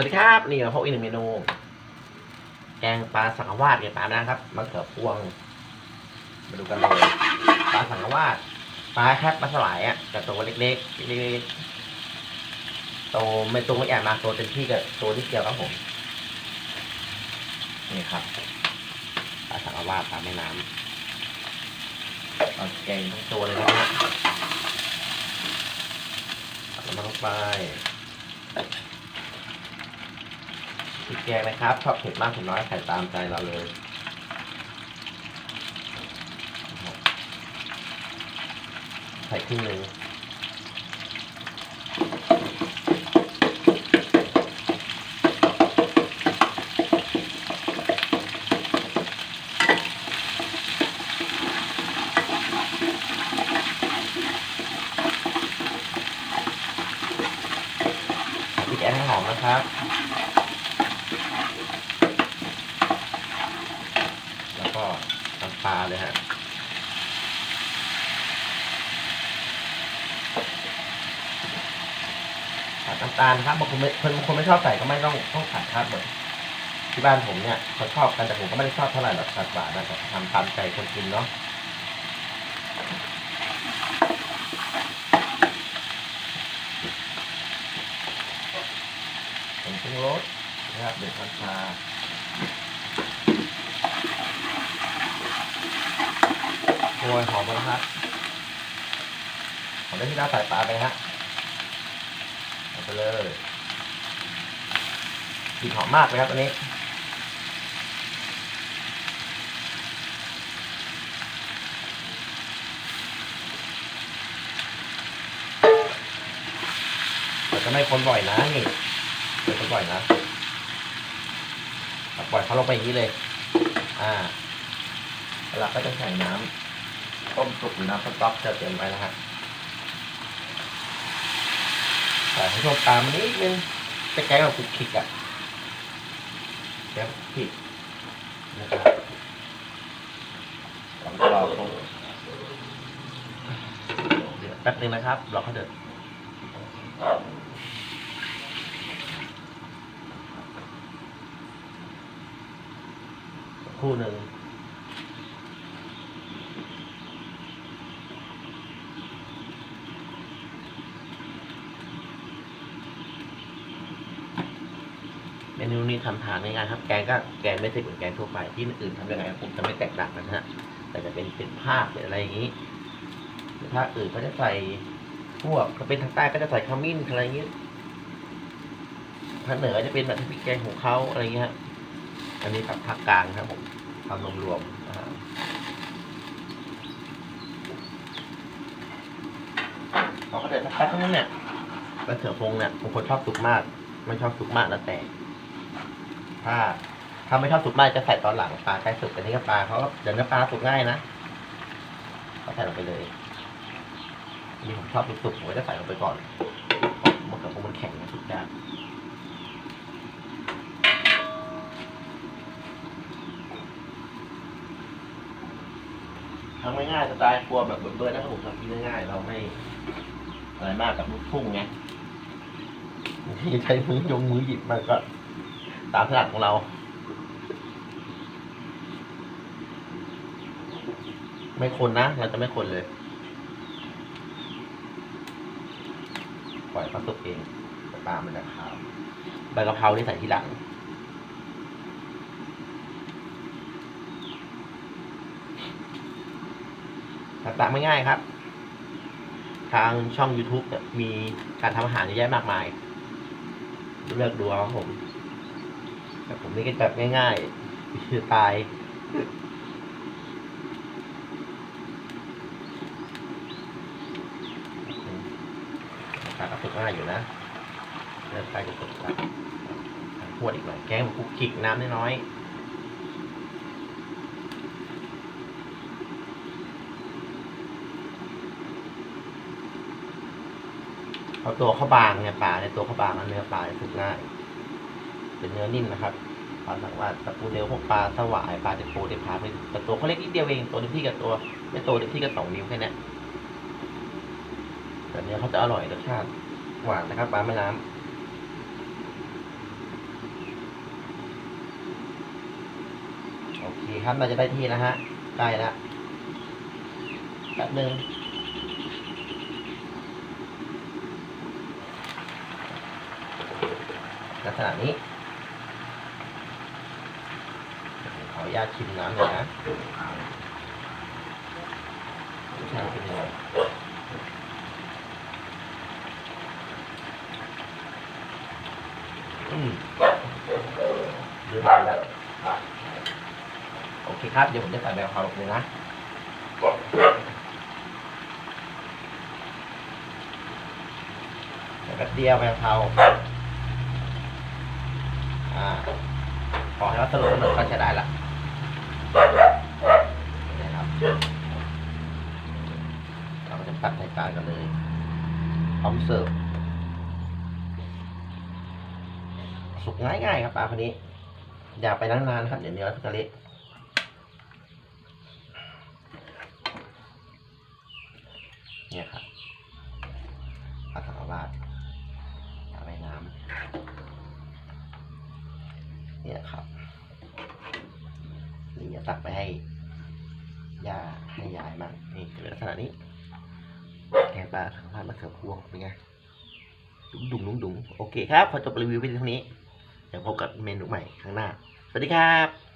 วัสดีครับ นี่มาพบอีกหนึ่งเมนู แกงปลาสังขวาดเนี่ยปลานะครับมะเขือพวง มาดูกันเลยปลาสังขวาดปลาแคบปลาสลายอะแต่ตัวเล็กๆเล็กๆโตไม่ตัวไม่ใหญ่มากตัวเต็มที่กับตัวที่เดียวครับผม นี่ครับปลาสังขวาดปลาแม่น้ำเอาแกงทั้งตัวเลยนะครับเอามันลงไป ริกแกงนะครับชอบเผ็ดมากเผ็ดน้อยใส่ตามใจเราเลยใส่ครึ่งหนึ่งพริกแกงให้หอมนะครับ แล้วก็น้ำ ปลาเลยฮะตัดน้ำตาลครับบางคนไม่บางคนไม่ชอบใส่ก็ไม่ต้องต้องขัดครับเหมือนที่บ้านผมเนี่ยเขาชอบกันแต่ผมก็ไม่ได้ชอบเท่าไหร่หรอกตัดหวานนะแต่ทำตามใจคนกินเนาะผมปรุงรสนะครับเด็ดน้ำปลา โรยหอมกันนะครับผมได้ที่น้าใส่ปลาไปฮะเอาไปเลยกลิ่นหอมมากเลยครับอันนี้เราจะไม่คนบ่อยนะนี่เราคนบ่อยนะปล่อยเขาลงไปอย่างนี้เลย อ่าแล้วก็จะใส่น้ำ ต้มสุกหรือน้ำสต๊อกจะเตรียมไว้นะฮะใส่ให้ลงตามนิดนึงจะแก้แบบคุกคิกอะแก้แบบคลุกคลิกนะครับลองรอคงเดี๋ยวแป๊บนึงนะครับรอเขาเดือดคู่หนึ่ง นูนี้ทำทานง่ายครับแกงก็แกงไม่ใช่เหมือนแกงทั่วไปที่อื่นทำยังไงผมจะไม่แตกต่างกันนะฮะแต่จะเป็นเป็นภาคเป็นอะไรอย่างนี้ภาคอื่นก็จะใส่พวกก็เป็นทางใต้ก็จะใส่ขมิ้นอะไรอย่างนี้ภาคเหนือจะเป็นแบบพริกแกงของเขาอะไรอย่างเงี้ยอันนี้แบบภาคกลางครับผมทำรวมๆเราก็เดินสักแป๊บนึงเนี่ยมะเขือพงเนี่ยบางคนชอบสุกมากไม่ชอบสุกมากแล้วแต่ ถ้าถ้าไม่ชอบสุกมากจะใส่ตอนหลังปลาใกล้สุกแต่นี่ก็ปลาเขาเดี๋ยวเนื้อปลาสุกง่ายนะก็ใส่ลงไปเลยนี่ผมชอบสุกๆผมก็จะใส่ลงไปก่อนเพราะมันกับมันแข็งนะสุกยากทำง่ายๆสไตล์ครัวแบบเบิร์ดๆนะครับผมทำกินง่ายๆเราไม่อะไรมากกับลูกทุ่งไงที่ใช้มือยงมือหยิบมันก็ ตามถนัดของเรา ไม่คนนะ เราจะไม่คนเลย ปล่อยเขาสุกเองแต่ปลามันจะขาวใบกะเพราที่ใส่ที่หลังต่างๆไม่ง่ายครับ ทางช่อง YouTube มีการทำอาหารเยอะแยะมากมาย เลือกดูเอาครับผม แต่ผมนี่ก็แบบง่ายๆคือตายราคาก็ถูกง่ายอยู่นะเลือกไปก็ถูกละขวดอีกหน่อยแกงคุกขิกน้ำน้อยๆเอาตัวเข้าบางเนี่ยปลาเนี่ยตัวเข้าบางแล้วเนื้อปลาจะถูกง่าย เป็นเนื้อนิ่มนะครับความสังวาตะปูเดียวพวกปลาสวายปลาเด็ดโปเด็ดผาเป็นแต่ตัวเขาเล็กนิดเดียวเองตัวเด็กพี่กับตัวไม่โตเด็กพี่กับสองนิ้วแค่นี้แต่เนื้อเขาจะอร่อยรสชาติหวานนะครับปลาแม่น้ำโอเคครับเราจะได้ที่นะฮะใกล้แล้วแป๊บนึงลักษณะนี้ ออนุญาตชิมน้ำหน่อยนะรสชาติเป็นยังไงอืมดือดแล้วโอเคครับ เดี๋ยวผมจะใส่ใบกะเพราลงไปนะใส่กระเทียมใบกะเพราอ่า ขอให้ว่าสรุปสนุกก็ใช้ได้ละ นะครับเราก็จะตัดใส่จานกันเลยพร้อมเสิร์ฟสุกง่ายๆครับปลาคนนี้ อย่าไปนานๆครับเดี๋ยวเนื้อจะเละเนี่ยครับปลาสังกะราดปลาใบน้ำเนี่ยครับ ตักไปให้ยาให้ยายมากนี่เป็นลักษณะนี้ แกงปลาทางพานมะเขือพวงเป็นไงดุ้งดุ้งดุ้งดุ้งโอเคครับ พอจบรีวิวไปเท่านี้ เดี๋ยวพบกับเมนูใหม่ข้างหน้า สวัสดีครับ